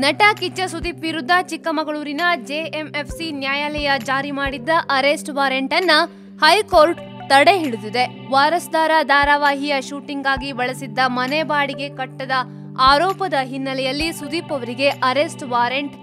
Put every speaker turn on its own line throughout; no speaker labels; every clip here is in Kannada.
ನಟ ಕಿಚ್ಚ ಸುದೀಪ್ ವಿರುದ್ಧ ಚಿಕ್ಕಮಗಳೂರಿನ ಜೆಎಂಎಫ್ಸಿ ನ್ಯಾಯಾಲಯ ಜಾರಿ ಮಾಡಿದ್ದ ಅರೆಸ್ಟ್ ವಾರೆಂಟ್ ಅನ್ನ ಹೈಕೋರ್ಟ್ ತಡೆ ಹಿಡಿದಿದೆ. ವಾರಸ್ದಾರ ಧಾರಾವಾಹಿಯ ಶೂಟಿಂಗ್ಗಾಗಿ ಬಳಸಿದ್ದ ಮನೆ ಬಾಡಿಗೆ ಕಟ್ಟದ ಆರೋಪದ ಹಿನ್ನೆಲೆಯಲ್ಲಿ ಸುದೀಪ್ ಅವರಿಗೆ ಅರೆಸ್ಟ್ ವಾರೆಂಟ್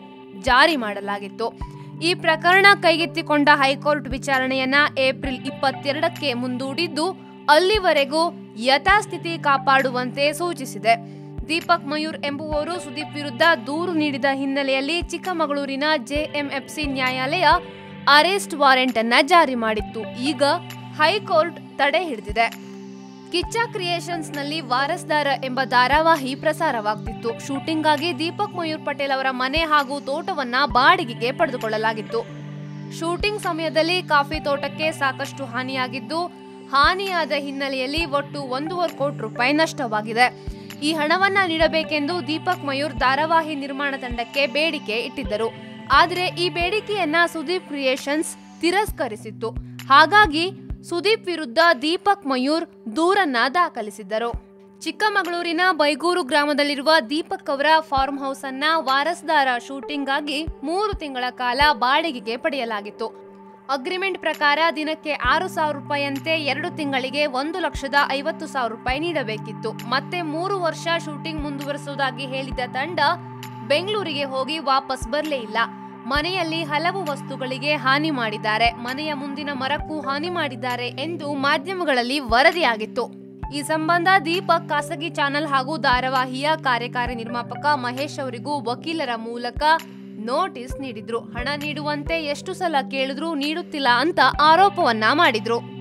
ಜಾರಿ ಮಾಡಲಾಗಿತ್ತು. ಈ ಪ್ರಕರಣ ಕೈಗೆತ್ತಿಕೊಂಡ ಹೈಕೋರ್ಟ್ ವಿಚಾರಣೆಯನ್ನ ಏಪ್ರಿಲ್ ಇಪ್ಪತ್ತೆರಡಕ್ಕೆ ಮುಂದೂಡಿದ್ದು, ಅಲ್ಲಿವರೆಗೂ ಯಥಾಸ್ಥಿತಿ ಕಾಪಾಡುವಂತೆ ಸೂಚಿಸಿದೆ. ದೀಪಕ್ ಮಯೂರ್ ಎಂಬುವವರು ಸುದೀಪ್ ವಿರುದ್ಧ ದೂರು ನೀಡಿದ ಹಿನ್ನೆಲೆಯಲ್ಲಿ ಚಿಕ್ಕಮಗಳೂರಿನ ಜೆಎಂಎಫ್ಸಿ ನ್ಯಾಯಾಲಯ ಅರೆಸ್ಟ್ ವಾರೆಂಟ್ ಅನ್ನ ಜಾರಿ ಮಾಡಿತ್ತು. ಈಗ ಹೈಕೋರ್ಟ್ ತಡೆ ಹಿಡಿದಿದೆ. ಕಿಚ್ಚ ಕ್ರಿಯೇಷನ್ಸ್ನಲ್ಲಿ ವಾರಸ್ದಾರ ಎಂಬ ಧಾರಾವಾಹಿ ಪ್ರಸಾರವಾಗ್ತಿತ್ತು. ಶೂಟಿಂಗ್ಗಾಗಿ ದೀಪಕ್ ಮಯೂರ್ ಪಟೇಲ್ ಅವರ ಮನೆ ಹಾಗೂ ತೋಟವನ್ನ ಬಾಡಿಗೆಗೆ ಪಡೆದುಕೊಳ್ಳಲಾಗಿತ್ತು. ಶೂಟಿಂಗ್ ಸಮಯದಲ್ಲಿ ಕಾಫಿ ತೋಟಕ್ಕೆ ಸಾಕಷ್ಟು ಹಾನಿಯಾಗಿದ್ದು, ಹಾನಿಯಾದ ಹಿನ್ನೆಲೆಯಲ್ಲಿ ಒಟ್ಟು ಒಂದೂವರೆ ಕೋಟಿ ರೂಪಾಯಿ ನಷ್ಟವಾಗಿದೆ. ಈ ಹಣವನ್ನ ನೀಡಬೇಕೆಂದು ದೀಪಕ್ ಮಯೂರ್ ಧಾರಾವಾಹಿ ನಿರ್ಮಾಣ ತಂಡಕ್ಕೆ ಬೇಡಿಕೆ ಇಟ್ಟಿದ್ದರು. ಆದರೆ ಈ ಬೇಡಿಕೆಯನ್ನ ಸುದೀಪ್ ಕ್ರಿಯೇಷನ್ಸ್ ತಿರಸ್ಕರಿಸಿತ್ತು. ಹಾಗಾಗಿ ಸುದೀಪ್ ವಿರುದ್ಧ ದೀಪಕ್ ಮಯೂರ್ ದೂರನ್ನ ದಾಖಲಿಸಿದ್ದರು. ಚಿಕ್ಕಮಗಳೂರಿನ ಬೈಗೂರು ಗ್ರಾಮದಲ್ಲಿರುವ ದೀಪಕ್ ಅವರ ಫಾರ್ಮ್ ಹೌಸ್ ಅನ್ನ ವಾರಸ್ದಾರ ಶೂಟಿಂಗ್ಗಾಗಿ ಮೂರು ತಿಂಗಳ ಕಾಲ ಬಾಡಿಗೆಗೆ ಪಡೆಯಲಾಗಿತ್ತು. ಅಗ್ರಿಮೆಂಟ್ ಪ್ರಕಾರ ದಿನಕ್ಕೆ ಆರು ಸಾವಿರ ರೂಪಾಯಿಯಂತೆ ಎರಡು ತಿಂಗಳಿಗೆ ಒಂದು ಲಕ್ಷದ ಐವತ್ತು ಸಾವಿರ ರೂಪಾಯಿ ನೀಡಬೇಕಿತ್ತು. ಮತ್ತೆ ಮೂರು ವರ್ಷ ಶೂಟಿಂಗ್ ಮುಂದುವರಿಸುವುದಾಗಿ ಹೇಳಿದ ತಂಡ ಬೆಂಗಳೂರಿಗೆ ಹೋಗಿ ವಾಪಸ್ ಬರಲೇ ಇಲ್ಲ. ಮನೆಯಲ್ಲಿ ಹಲವು ವಸ್ತುಗಳಿಗೆ ಹಾನಿ ಮಾಡಿದ್ದಾರೆ. ಮನೆಯ ಮುಂದಿನ ಮರಕ್ಕೂ ಹಾನಿ ಮಾಡಿದ್ದಾರೆ ಎಂದು ಮಾಧ್ಯಮಗಳಲ್ಲಿ ವರದಿಯಾಗಿತ್ತು. ಈ ಸಂಬಂಧ ದೀಪಕ್ ಖಾಸಗಿ ಚಾನೆಲ್ ಹಾಗೂ ಧಾರಾವಾಹಿಯ ಕಾರ್ಯಕಾರಿ ನಿರ್ಮಾಪಕ ಮಹೇಶ್ ಅವರಿಗೂ ವಕೀಲರ ಮೂಲಕ ನೋಟಿಸ್ ನೀಡಿದ್ರು. ಹಣ ನೀಡುವಂತೆ ಎಷ್ಟು ಸಲ ಕೇಳಿದ್ರೂ ನೀಡುತ್ತಿಲ್ಲ ಅಂತ ಆರೋಪವನ್ನ ಮಾಡಿದ್ರು.